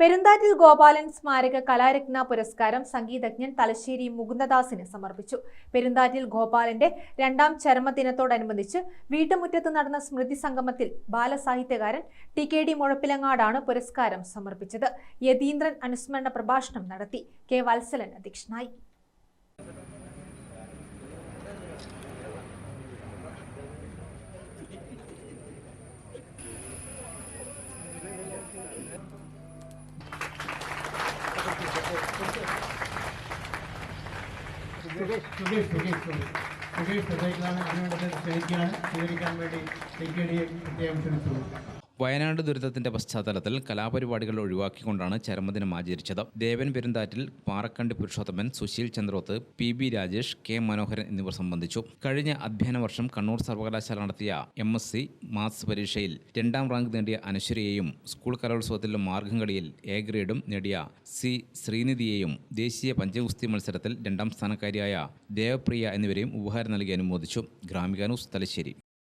പെരുന്താറ്റിൽ ഗോപാലൻ സ്മാരക കലാരത്ന പുരസ്കാരം സംഗീതജ്ഞൻ തലശ്ശേരി മുകുന്ദദാസിന് സമർപ്പിച്ചു. പെരുന്താറ്റിൽ ഗോപാലന്റെ രണ്ടാം ചരമദിനത്തോടനുബന്ധിച്ച് വീട്ടുമുറ്റത്ത് നടന്ന സ്മൃതി സംഗമത്തിൽ ബാലസാഹിത്യകാരൻ ടി കെ ഡി മുഴപ്പിലങ്ങാടാണ് പുരസ്കാരം സമർപ്പിച്ചത്. യതീന്ദ്രൻ അനുസ്മരണ പ്രഭാഷണം നടത്തി. കെ വത്സലൻ അധ്യക്ഷനായി. സുഖേഷ് സുഖേഷ് സുഖേഷ് സുഖേഷ് സുഖേഷിലാണ് അതിനുവേണ്ടി ക്ഷണിക്കുകയാണ് സ്വീകരിക്കാൻ വേണ്ടി ടിക്കറ്റിയെ പ്രത്യേകം ക്ഷണിച്ചു വയനാട് ദുരിതത്തിന്റെ പശ്ചാത്തലത്തിൽ കലാപരിപാടികൾ ഒഴിവാക്കിക്കൊണ്ടാണ് ചരമദിനം ആചരിച്ചത്. Devan Perunthattil Parakkandi Purushothaman Susheel Chandroth P B Rajesh K Manoharan എന്നിവർ സംബന്ധിച്ചു. കഴിഞ്ഞ അധ്യയന വർഷം കണ്ണൂർ സർവകലാശാല നടത്തിയ എം എസ് സി മാത്സ് പരീക്ഷയിൽ രണ്ടാം റാങ്ക് നേടിയ അനശ്വരയെയും സ്കൂൾ കലോത്സവത്തിൽ മാർഗം കളിയിൽ എ ഗ്രേഡും നേടിയ സി ശ്രീനിധിയെയും ദേശീയ പഞ്ചഗുസ്തി മത്സരത്തിൽ രണ്ടാം സ്ഥാനക്കാരിയായ ദേവപ്രിയ എന്നിവരെയും ഉപഹാരം നൽകി അനുമോദിച്ചു. ഗ്രാമിക ന്യൂസ് തലശ്ശേരി.